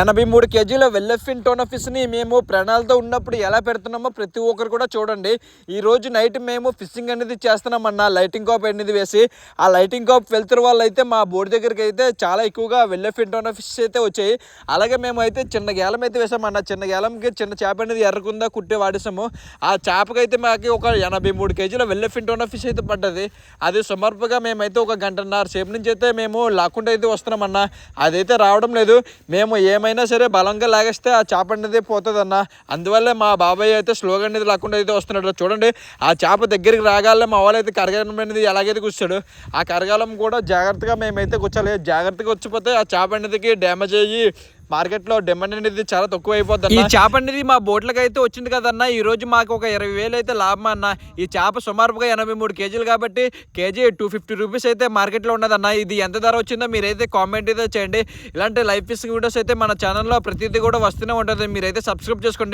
ఎనభై మూడు కేజీల వెల్లఫిన్ టోనఫిష్ని మేము ప్రాణాలతో ఉన్నప్పుడు ఎలా పెడుతున్నామో ప్రతి ఒక్కరు కూడా చూడండి. ఈ రోజు నైట్ మేము ఫిషింగ్ అనేది చేస్తున్నామన్న లైటింగ్ కాప్ అనేది వేసి ఆ లైటింగ్ కాప్ వెళ్తున్న వాళ్ళు అయితే మా బోర్డు దగ్గరికి అయితే చాలా ఎక్కువగా వెల్లఫిన్ టోనఫిష్ అయితే వచ్చాయి. అలాగే మేము అయితే చిన్న గేలం అయితే వేసామన్న చిన్న గేలంకి చిన్న చేప అనేది ఎర్రకుందా కుట్టే వాడేసాము. ఆ చేపకైతే మాకు ఒక ఎనభై మూడు కేజీల వెల్లఫిన్ టోనఫిష్ అయితే పడ్డది. అది సుమారుగా మేమైతే ఒక గంటన్నర సేపు నుంచి అయితే మేము లాక్కుంటూ అయితే వస్తున్నామన్న అదైతే రావడం లేదు. మేము ఏం ఏమైనా సరే బలంగా లాగేస్తే ఆ చేప అనేది పోతుందన్న. అందువల్లే మా బాబాయ్ అయితే స్లోగా అనేది లాక్కుండా అయితే వస్తున్నాడు చూడండి ఆ చేప దగ్గరికి రాగాలే మా వాళ్ళు అయితే కరగాలం అనేది ఎలాగైతే కూర్చాడు ఆ కరగాలం కూడా జాగ్రత్తగా మేమైతే కూర్చోాలి. జాగ్రత్తగా వచ్చిపోతే ఆ చేప అనేది డ్యామేజ్ అయ్యి మార్కెట్లో డిమాండ్ అనేది చాలా తక్కువ అయిపోద్ది ఈ చేప అనేది మా బోట్లకు అయితే వచ్చింది కదన్న ఈ రోజు మాకు ఒక ఇరవై వేలు అయితే లాభం అన్న. ఈ చేప సుమారుగా ఎనభై మూడు కేజీలు కాబట్టి కేజీ టూ ఫిఫ్టీ రూపీస్ అయితే మార్కెట్లో ఉన్నదన్న. ఇది ఎంత ధర వచ్చిందో మీరైతే కామెంట్ అయితే చేయండి. ఇలాంటి లైఫ్ ఫిష్ వీడియోస్ అయితే మన ఛానల్లో ప్రతిదీ కూడా వస్తూనే ఉంటుంది. మీరైతే సబ్స్క్రైబ్ చేసుకోండి.